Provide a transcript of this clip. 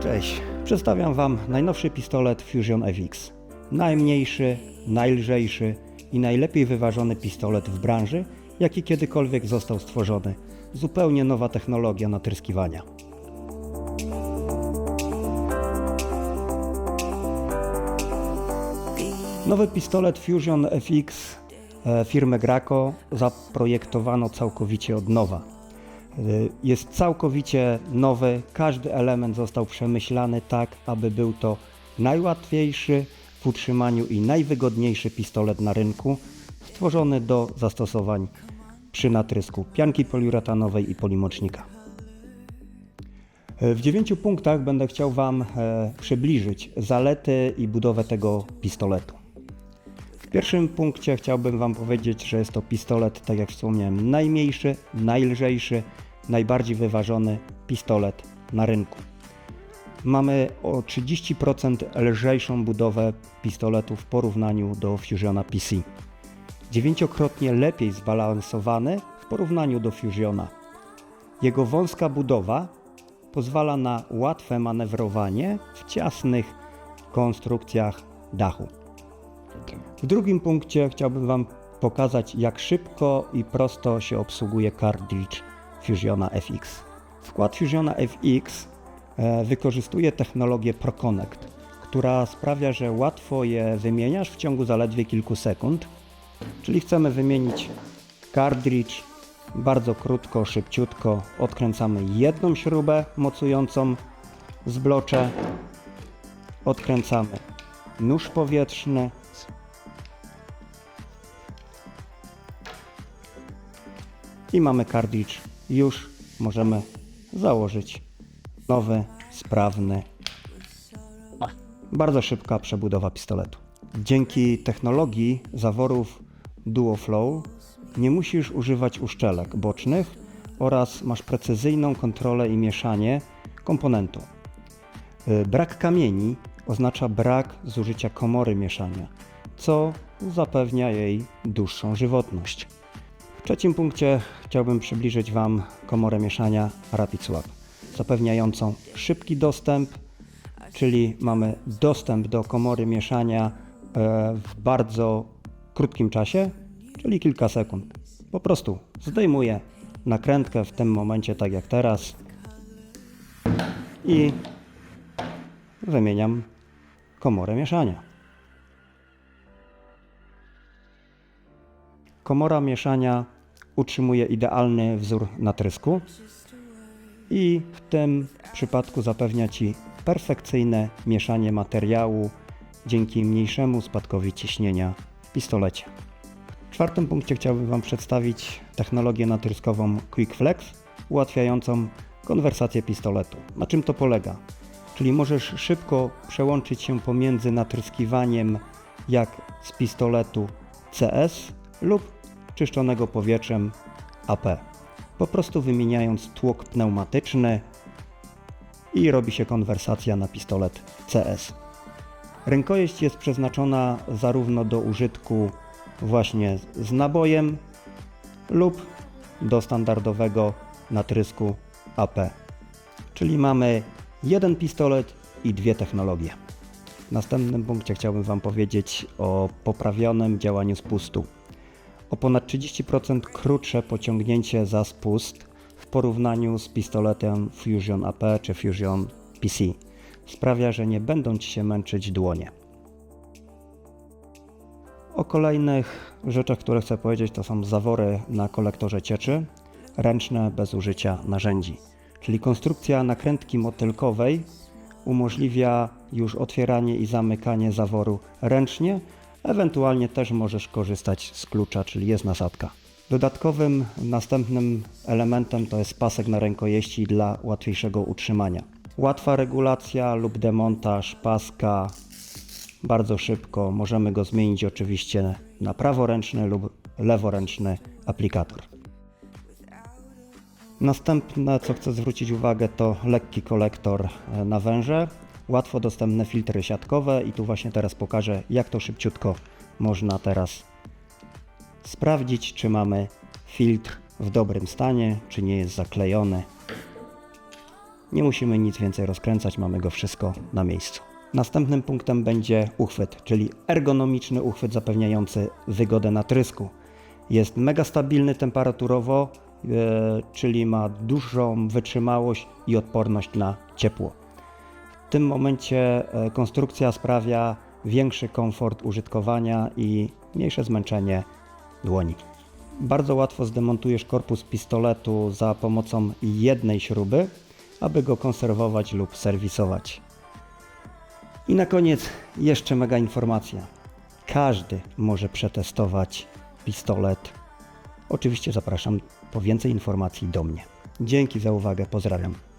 Cześć, przedstawiam Wam najnowszy pistolet Fusion FX. Najmniejszy, najlżejszy i najlepiej wyważony pistolet w branży, jaki kiedykolwiek został stworzony. Zupełnie nowa technologia natryskiwania. Nowy pistolet Fusion FX e, firmy Graco zaprojektowano całkowicie od nowa. Y, Jest całkowicie nowy, każdy element został przemyślany tak, aby był to najłatwiejszy w utrzymaniu i najwygodniejszy pistolet na rynku, stworzony do zastosowań przy natrysku pianki poliuretanowej i polimocznika. Y, W dziewięciu punktach będę chciał Wam e, przybliżyć zalety i budowę tego pistoletu. W pierwszym punkcie chciałbym Wam powiedzieć, że jest to pistolet, tak jak wspomniałem, najmniejszy, najlżejszy, najbardziej wyważony pistolet na rynku. Mamy o 30% lżejszą budowę pistoletu w porównaniu do Fusiona PC. Dziewięciokrotnie lepiej zbalansowany w porównaniu do Fusiona. Jego wąska budowa pozwala na łatwe manewrowanie w ciasnych konstrukcjach dachu. W drugim punkcie chciałbym Wam pokazać, jak szybko i prosto się obsługuje cartridge Fusiona FX. Wkład Fusiona FX e, wykorzystuje technologię ProConnect, która sprawia, że łatwo je wymieniasz w ciągu zaledwie kilku sekund. Czyli chcemy wymienić cartridge bardzo krótko, szybciutko. Odkręcamy jedną śrubę mocującą zblocze, odkręcamy nóż powietrzny, i mamy cartridge. Już możemy założyć nowy, sprawny. Bardzo szybka przebudowa pistoletu. Dzięki technologii zaworów DuoFlow nie musisz używać uszczelek bocznych oraz masz precyzyjną kontrolę i mieszanie komponentu. Y, Brak kamieni oznacza brak zużycia komory mieszania, co zapewnia jej dłuższą żywotność. W trzecim punkcie chciałbym przybliżyć Wam komorę mieszania Rapid zapewniającą szybki dostęp, czyli mamy dostęp do komory mieszania e, w bardzo krótkim czasie, czyli kilka sekund. Po prostu zdejmuję nakrętkę w tym momencie, tak jak teraz, i wymieniam komorę mieszania. Komora mieszania utrzymuje idealny wzór natrysku i w tym przypadku zapewnia Ci perfekcyjne mieszanie materiału dzięki mniejszemu spadkowi ciśnienia w pistolecie. W czwartym punkcie chciałbym Wam przedstawić technologię natryskową Quick Flex ułatwiającą konwersację pistoletu. Na czym to polega? Czyli możesz szybko przełączyć się pomiędzy natryskiwaniem jak z pistoletu CS lub czyszczonego powietrzem AP. Po prostu wymieniając tłok pneumatyczny i robi się konwersacja na pistolet CS. Rękojeść jest przeznaczona zarówno do użytku właśnie z nabojem lub do standardowego natrysku AP. Czyli mamy jeden pistolet i dwie technologie. W następnym punkcie chciałbym Wam powiedzieć o poprawionym działaniu spustu. O ponad 30% krótsze pociągnięcie za spust w porównaniu z pistoletem Fusion AP czy Fusion PC. Sprawia, że nie będą Ci się męczyć dłonie. O kolejnych rzeczach, które chcę powiedzieć, to są zawory na kolektorze cieczy, ręczne bez użycia narzędzi. Czyli konstrukcja nakrętki motylkowej umożliwia już otwieranie i zamykanie zaworu ręcznie, ewentualnie też możesz korzystać z klucza, czyli jest nasadka. Dodatkowym następnym elementem to jest pasek na rękojeści dla łatwiejszego utrzymania. Łatwa regulacja lub demontaż paska bardzo szybko. Możemy go zmienić oczywiście na praworęczny lub leworęczny aplikator. Następne, co chcę zwrócić uwagę, to lekki kolektor e, na węże, łatwo dostępne filtry siatkowe i tu właśnie teraz pokażę, jak to szybciutko można teraz sprawdzić, czy mamy filtr w dobrym stanie, czy nie jest zaklejony. Nie musimy nic więcej rozkręcać, mamy go wszystko na miejscu. Następnym punktem będzie uchwyt, czyli ergonomiczny uchwyt zapewniający wygodę na trysku. Jest mega stabilny temperaturowo, e, czyli ma dużą wytrzymałość i odporność na ciepło. W tym momencie e, konstrukcja sprawia większy komfort użytkowania i mniejsze zmęczenie dłoni. Bardzo łatwo zdemontujesz korpus pistoletu za pomocą jednej śruby, aby go konserwować lub serwisować. I na koniec jeszcze mega informacja. Każdy może przetestować pistolet. Oczywiście zapraszam po więcej informacji do mnie. Dzięki za uwagę, pozdrawiam.